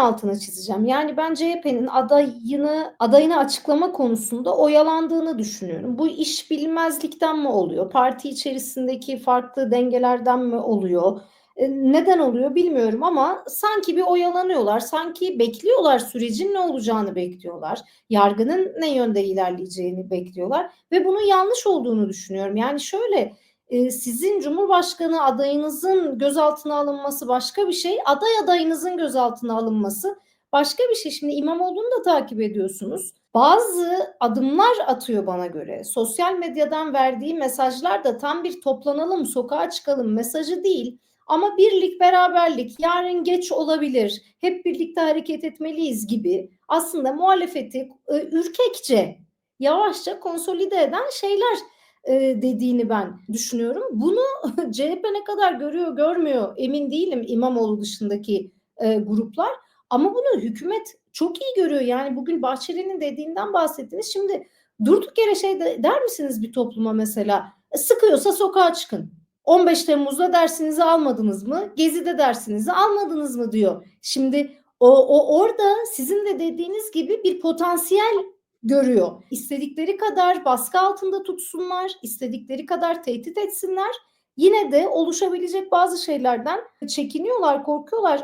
altına çizeceğim. Yani ben CHP'nin adayını adayını açıklama konusunda oyalandığını düşünüyorum. Bu iş bilmezlikten mi oluyor? Parti içerisindeki farklı dengelerden mi oluyor? E, neden oluyor bilmiyorum ama sanki bir oyalanıyorlar. Sanki bekliyorlar sürecin ne olacağını bekliyorlar. Yargının ne yönde ilerleyeceğini bekliyorlar ve bunun yanlış olduğunu düşünüyorum. Yani şöyle sizin Cumhurbaşkanı adayınızın gözaltına alınması başka bir şey, aday adayınızın gözaltına alınması başka bir şey. Şimdi İmamoğlu'nu da takip ediyorsunuz. Bazı adımlar atıyor bana göre. Sosyal medyadan verdiği mesajlar da tam bir toplanalım, sokağa çıkalım mesajı değil. Ama birlik, beraberlik, yarın geç olabilir, hep birlikte hareket etmeliyiz gibi aslında muhalefeti e, ürkekçe, yavaşça konsolide eden şeyler dediğini ben düşünüyorum. Bunu CHP ne kadar görüyor görmüyor emin değilim İmamoğlu dışındaki e, gruplar. Ama bunu hükümet çok iyi görüyor. Yani bugün Bahçeli'nin dediğinden bahsettiniz. Şimdi durduk yere şey de, der misiniz bir topluma mesela "E, sıkıyorsa sokağa çıkın. 15 Temmuz'da dersinizi almadınız mı? Gezi'de dersinizi almadınız mı diyor. Şimdi o, o orada sizin de dediğiniz gibi bir potansiyel görüyor. İstedikleri kadar baskı altında tutsunlar, istedikleri kadar tehdit etsinler. Yine de oluşabilecek bazı şeylerden çekiniyorlar, korkuyorlar.